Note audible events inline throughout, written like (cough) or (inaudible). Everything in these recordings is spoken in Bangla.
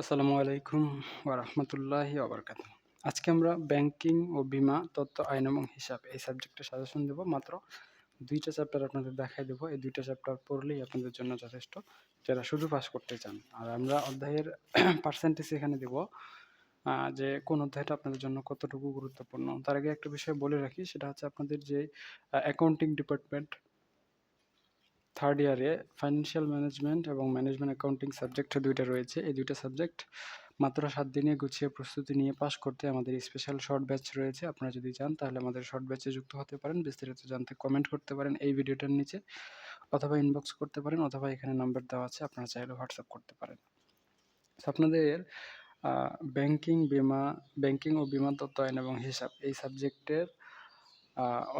আসসালামু আলাইকুম ওরহমতুল্লাহি ওবরকাত আজকে আমরা ব্যাংকিং ও বিমা, তথ্য, আইন এবং হিসাব এই সাবজেক্টে সাজেশন দেব। মাত্র দুইটা চ্যাপ্টার আপনাদের দেখাই দেবো। এই দুইটা চ্যাপ্টার পড়লেই আপনাদের জন্য যথেষ্ট। যারা শুধু পাস করতে চান, আর আমরা অধ্যায়ের (clears throat) পার্সেন্টেজ এখানে দেব যে কোন অধ্যায়টা আপনাদের জন্য কতটুকু গুরুত্বপূর্ণ। তার আগে একটা বিষয় বলে রাখি, সেটা হচ্ছে আপনাদের যে অ্যাকাউন্টিং ডিপার্টমেন্ট থার্ড ইয়ারে ফাইন্যান্সিয়াল ম্যানেজমেন্ট এবং ম্যানেজমেন্ট অ্যাকাউন্টিং সাবজেক্ট দুইটা রয়েছে। এই দুইটা সাবজেক্ট মাত্র সাত দিনে গুছিয়ে প্রস্তুতি নিয়ে পাশ করতে আমাদের স্পেশাল শর্ট ব্যাচ রয়েছে। আপনারা যদি চান তাহলে আমাদের শর্ট ব্যাচে যুক্ত হতে পারেন, বিস্তারিত জানতে কমেন্ট করতে পারেন এই ভিডিওটার নিচে অথবা ইনবক্স করতে পারেন অথবা এখানে নাম্বার দেওয়া আছে, আপনারা চাইলে হোয়াটসঅ্যাপ করতে পারেন। আপনাদের ব্যাংকিং বিমা ব্যাংকিং ও বিমা তত্ত্ব আইন এবং হিসাব এই সাবজেক্টের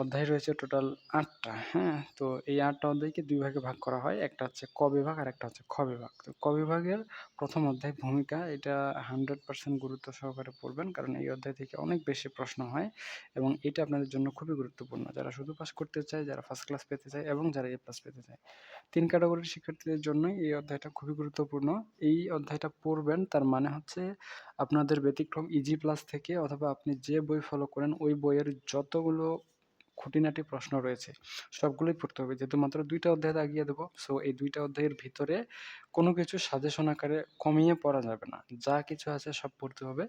অধ্যায় রয়েছে টোটাল আটটা হ্যাঁ? তো এই আটটা অধ্যায়কে দুই ভাগে ভাগ করা হয়, একটা হচ্ছে ক বিভাগ আর একটা হচ্ছে খ বিভাগ। তো ক বিভাগের প্রথম অধ্যায় ভূমিকা, এটা হান্ড্রেড পার্সেন্ট গুরুত্ব সহকারে পড়বেন, কারণ এই অধ্যায় থেকে অনেক বেশি প্রশ্ন হয় এবং এটা আপনাদের জন্য খুবই গুরুত্বপূর্ণ। যারা শুধু পাস করতে চায়, যারা ফার্স্ট ক্লাস পেতে চায় এবং যারা এ প্লাস পেতে চায়। তিন ক্যাটাগরির শিক্ষার্থীদের জন্যই এই অধ্যায়টা খুবই গুরুত্বপূর্ণ। এই অধ্যায়টা পড়বেন, তার মানে হচ্ছে আপনাদের ব্যতিক্রম ইজি প্লাস থেকে অথবা আপনি যে বই ফলো করেন, ওই বইয়ের যতগুলো খুঁটিনাটি প্রশ্ন রয়েছে। সবগুলোই পড়তে হবে। যেহেতু মাত্র দুইটা অধ্যায় দাগিয়ে দেবো সো এই দুইটা অধ্যায়ের ভিতরে কোনো কিছু সাজেশন আকারে কমিয়ে পড়া যাবে না। যা কিছু আছে সব পড়তে হবে,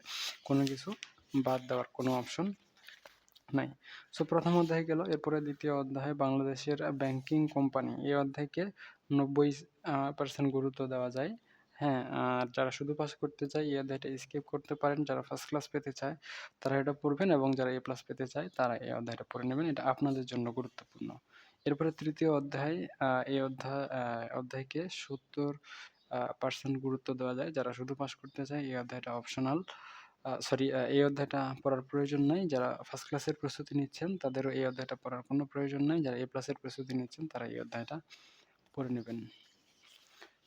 কোনো কিছু বাদ দেওয়ার কোনো অপশন নাই। সো প্রথম অধ্যায় গেল, এরপরে দ্বিতীয় অধ্যায় বাংলাদেশের ব্যাংকিং কোম্পানি এই অধ্যায়কে নব্বই পার্সেন্ট গুরুত্ব দেওয়া যায়। হ্যাঁ আর যারা শুধু পাস করতে চায় এই অধ্যায়টা স্কিপ করতে পারেন। যারা ফার্স্ট ক্লাস পেতে চায়, তারা এটা পড়বেন এবং যারা এ প্লাস পেতে চায়, তারা এই অধ্যায়টা পড়ে নেবেন। এটা আপনাদের জন্য গুরুত্বপূর্ণ। এরপরে তৃতীয় অধ্যায় এই অধ্যায় অধ্যায়কে সত্তর পার্সেন্ট গুরুত্ব দেওয়া যায়। যারা শুধু পাস করতে চায়, এই অধ্যায়টা অপশনাল সরি এই অধ্যায়টা পড়ার প্রয়োজন নাই। যারা ফার্স্ট ক্লাসের প্রস্তুতি নিচ্ছেন, তাদেরও এই অধ্যায়টা পড়ার কোনো প্রয়োজন নাই। যারা এ প্লাসের প্রস্তুতি নিচ্ছেন, তারা এই অধ্যায়টা পড়ে নেবেন।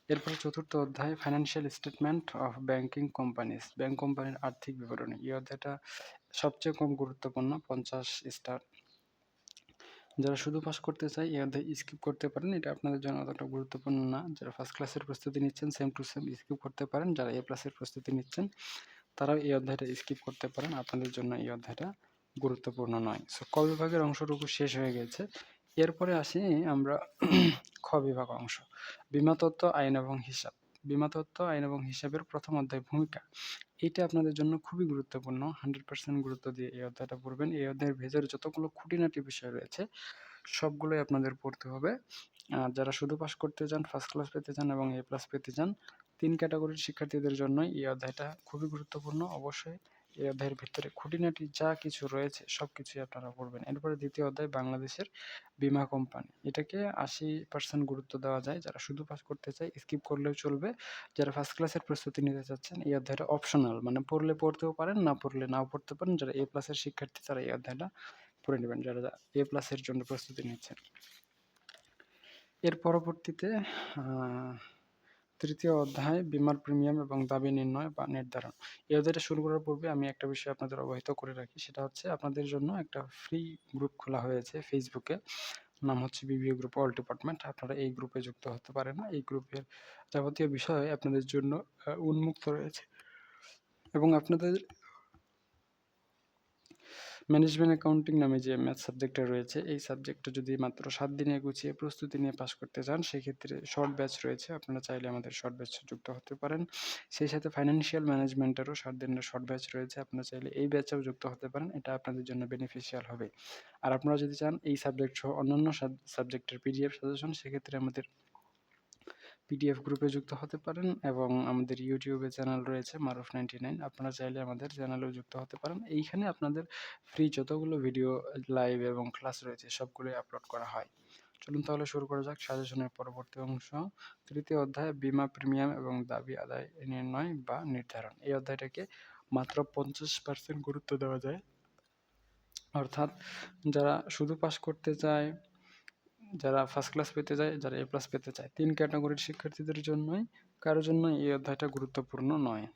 এরপরে চতুর্থ অধ্যায় financial statement of banking companies bank কোম্পানির আর্থিক বিবরণী। এই অধ্যায়টা সবচেয়ে কম গুরুত্বপূর্ণ, পঞ্চাশ স্টার যারা শুধু পাস করতে চায়, এই অধ্যায় স্কিপ করতে পারেন। এটা আপনাদের জন্য অতটা গুরুত্বপূর্ণ না। যারা ফার্স্ট ক্লাসের প্রস্তুতি নিচ্ছেন সেম টু সেম স্কিপ করতে পারেন। যারা এ প্লাসের প্রস্তুতি নিচ্ছেন, তারাও এই অধ্যায়টা স্কিপ করতে পারেন। আপনাদের জন্য এই অধ্যায়টা গুরুত্বপূর্ণ নয়। সো ক বিভাগের অংশটুকু শেষ হয়ে গেছে। এরপরে আসি আমরা খ বিভাগ অংশ। বিমা তত্ত্ব, আইন এবং হিসাব। বিমা তত্ত্ব, আইন এবং হিসাবের প্রথম অধ্যায় ভূমিকা। এটা আপনাদের জন্য খুবই গুরুত্বপূর্ণ, হান্ড্রেড পার্সেন্ট গুরুত্ব দিয়ে এই অধ্যায়টা পড়বেন। এই অধ্যায়ের ভেতরে যতগুলো খুঁটিনাটি বিষয় রয়েছে, সবগুলোই আপনাদের পড়তে হবে। যারা শুধু পাস করতে চান ফার্স্ট ক্লাস পেতে চান এবং এ প্লাস পেতে চান, তিন ক্যাটাগরির শিক্ষার্থীদের জন্যই এই অধ্যায়টা খুবই গুরুত্বপূর্ণ। অবশ্যই এই অধ্যায়ের ভিতরে খুঁটিনাটি যা কিছু রয়েছে সব কিছুই আপনারা পড়বেন। এরপরে দ্বিতীয় অধ্যায়, বাংলাদেশের বিমা কোম্পানি। এটাকে আশি পার্সেন্ট গুরুত্ব দেওয়া যায়। যারা শুধু পাস করতে চায় স্কিপ করলেও চলবে। যারা ফার্স্ট ক্লাসের প্রস্তুতি নিতে চাচ্ছেন, এই অধ্যায়টা অপশনাল মানে পড়লে পড়তেও পারেন, না পড়লে নাও পড়তে পারেন। যারা এ প্লাসের শিক্ষার্থী, তারা এই অধ্যায়টা পড়ে নেবেন। যারা এ প্লাসের জন্য প্রস্তুতি নিচ্ছেন। এর পরবর্তীতে তৃতীয় অধ্যায়, বিমার প্রিমিয়াম এবং দাবি নির্ণয় বা নির্ধারণ। এই অধ্যায়টা শুরু করার পূর্বে আমি একটা বিষয় আপনাদের অবহিত করে রাখি। সেটা হচ্ছে আপনাদের জন্য একটা ফ্রি গ্রুপ খোলা হয়েছে ফেসবুকে নাম হচ্ছে বিবিএ গ্রুপ অল ডিপার্টমেন্ট আপনারা এই গ্রুপে যুক্ত হতে পারেন এই গ্রুপের যাবতীয় বিষয় আপনাদের জন্য উন্মুক্ত রয়েছে। এবং আপনাদের ম্যানেজমেন্ট অ্যাকাউন্টিং নামে যে ম্যাথ সাবজেক্টটা রয়েছে, এই সাবজেক্টটা যদি মাত্র সাত দিনে গুছিয়ে প্রস্তুতি নিয়ে পাশ করতে চান, সেক্ষেত্রে শর্ট ব্যাচ রয়েছে। আপনারা চাইলে আমাদের শর্ট ব্যাচ যুক্ত হতে পারেন। সেই সাথে ফাইন্যান্সিয়াল ম্যানেজমেন্টেরও সাত দিনের শর্ট ব্যাচ রয়েছে। আপনারা চাইলে এই ব্যাচেও যুক্ত হতে পারেন। এটা আপনাদের জন্য বেনিফিশিয়াল হবে। আর আপনারা যদি চান এই সাবজেক্ট সহ অন্যান্য সাবজেক্টের পিডিএফ সাজেশন সেক্ষেত্রে আমাদের পিডিএফ গ্রুপে যুক্ত হতে পারেন এবং আমাদের ইউটিউবে চ্যানেল রয়েছে মারুফ নাইনটি নাইন আপনারা চাইলে আমাদের চ্যানেলেও যুক্ত হতে পারেন। এইখানে আপনাদের ফ্রি যতগুলো ভিডিও লাইভ এবং ক্লাস রয়েছে, সবগুলোই আপলোড করা হয়। চলুন তাহলে শুরু করা যাক সাজেশনের পরবর্তী অংশ। তৃতীয় অধ্যায়, বিমা প্রিমিয়াম এবং দাবি আদায় নির্ণয় বা নির্ধারণ। এই অধ্যায়টাকে মাত্র পঞ্চাশ পার্সেন্ট গুরুত্ব দেওয়া যায়। অর্থাৎ যারা শুধু পাস করতে চায় যারা ফার্স্ট ক্লাস পেতে চায় যারা এ প্লাস পেতে চায়। তিন ক্যাটাগরির শিক্ষার্থীদের জন্যই কারও জন্য এই অধ্যায়টা গুরুত্বপূর্ণ নয়।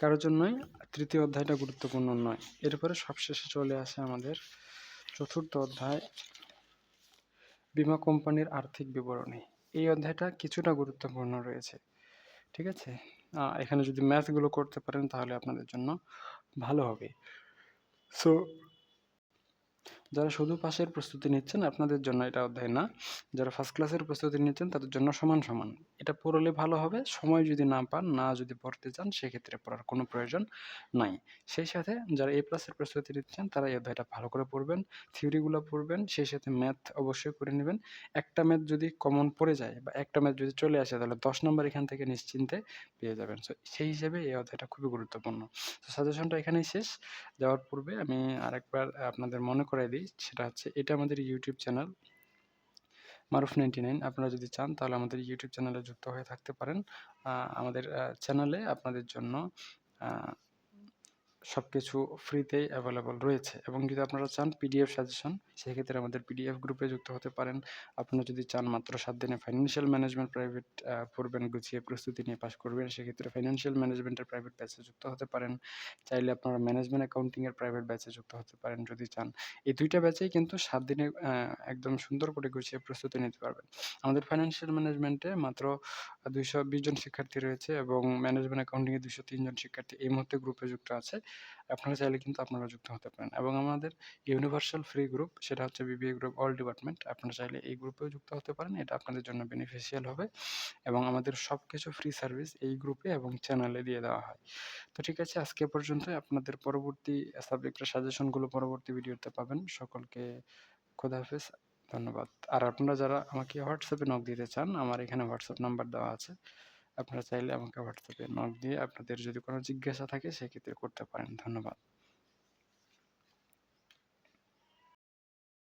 কারোর জন্যই তৃতীয় অধ্যায়টা গুরুত্বপূর্ণ নয়। এরপরে সবশেষে চলে আসে আমাদের চতুর্থ অধ্যায়, বীমা কোম্পানির আর্থিক বিবরণী। এই অধ্যায়টা কিছুটা গুরুত্বপূর্ণ রয়েছে। ঠিক আছে? এখানে যদি ম্যাথগুলো করতে পারেন, তাহলে আপনাদের জন্য ভালো হবে। সো যারা শুধু পাশের প্রস্তুতি নিচ্ছেন, আপনাদের জন্য এটা অধ্যায় না। যারা ফার্স্ট ক্লাসের প্রস্তুতি নিচ্ছেন, তাদের জন্য সমান সমান। এটা পড়লে ভালো হবে, সময় যদি না পান, না যদি পড়তে চান, সেক্ষেত্রে পড়ার কোনো প্রয়োজন নাই। সেই সাথে যারা এ প্লাসের প্রস্তুতি নিচ্ছেন, তারা এই অধ্যায়টা ভালো করে পড়বেন থিওরিগুলো পড়বেন, সেই সাথে ম্যাথ অবশ্যই করে নেবেন। একটা ম্যাথ যদি কমন পড়ে যায় বা একটা ম্যাথ যদি চলে আসে, তাহলে দশ নম্বর এখান থেকে নিশ্চিন্তে পেয়ে যাবেন। সো সেই হিসেবে এই অধ্যায়টা খুবই গুরুত্বপূর্ণ। তো সাজেশনটা এখানেই শেষ। যাওয়ার পূর্বে আমি আরেকবার আপনাদের মনে করাই দিই সেটা হচ্ছে এটা আমাদের YouTube channel Maruf ninety nine আপনারা যদি চান, তাহলে আমাদের ইউটিউব চ্যানেলে যুক্ত হয়ে থাকতে পারেন। আমাদের চ্যানেলে আপনাদের জন্য সব কিছু ফ্রিতেই অ্যাভেলেবল রয়েছে। এবং যদি আপনারা চান পিডিএফ সাজেশন সেক্ষেত্রে আমাদের পিডিএফ গ্রুপে যুক্ত হতে পারেন। আপনারা যদি চান মাত্র সাত দিনে ফাইন্যান্সিয়াল ম্যানেজমেন্ট প্রাইভেট পড়বেন, গুছিয়ে প্রস্তুতি নিয়ে পাশ করবেন, সেক্ষেত্রে ফাইন্যান্সিয়াল ম্যানেজমেন্টের প্রাইভেট ব্যাচে যুক্ত হতে পারেন। চাইলে আপনারা ম্যানেজমেন্ট অ্যাকাউন্টিংয়ের প্রাইভেট ব্যাচে যুক্ত হতে পারেন যদি চান। এই দুইটা ব্যাচেই কিন্তু সাত দিনে একদম সুন্দর করে গুছিয়ে প্রস্তুতি নিতে পারবেন। আমাদের ফাইন্যান্সিয়াল ম্যানেজমেন্টে মাত্র দুইশো বিশ জন শিক্ষার্থী রয়েছে এবং ম্যানেজমেন্ট অ্যাকাউন্টিংয়ে দুশো তিনজন শিক্ষার্থী এই মুহূর্তে গ্রুপে যুক্ত আছে। আপনারা চাইলে কিন্তু আপনারা যুক্ত হতে পারেন। এবং আমাদের ইউনিভার্সাল ফ্রি গ্রুপ সেটা হচ্ছে বিবিএ গ্রুপ অল ডিপার্টমেন্ট আপনারা চাইলে এই গ্রুপেও যুক্ত হতে পারেন, এটা আপনাদের জন্য বেনিফিশিয়াল হবে। এবং আমাদের সব কিছু ফ্রি সার্ভিস এই গ্রুপে এবং চ্যানেলে দিয়ে দেওয়া হয়। তো ঠিক আছে, আজকে পর্যন্ত আপনাদের পরবর্তী সাবজেক্টের সাজেশনগুলো পরবর্তী ভিডিওতে পাবেন। সকলকে খোদা হাফেজ, ধন্যবাদ। আর আপনারা যারা আমাকে হোয়াটসঅ্যাপে নক দিতে চান, আমার এখানে হোয়াটসঅ্যাপ নাম্বার দেওয়া আছে। আপনারা চাইলে আমাকে হোয়াটসঅ্যাপে নক দিয়ে আপনাদের যদি কোনো জিজ্ঞাসা থাকে, সেক্ষেত্রে করতে পারেন। ধন্যবাদ।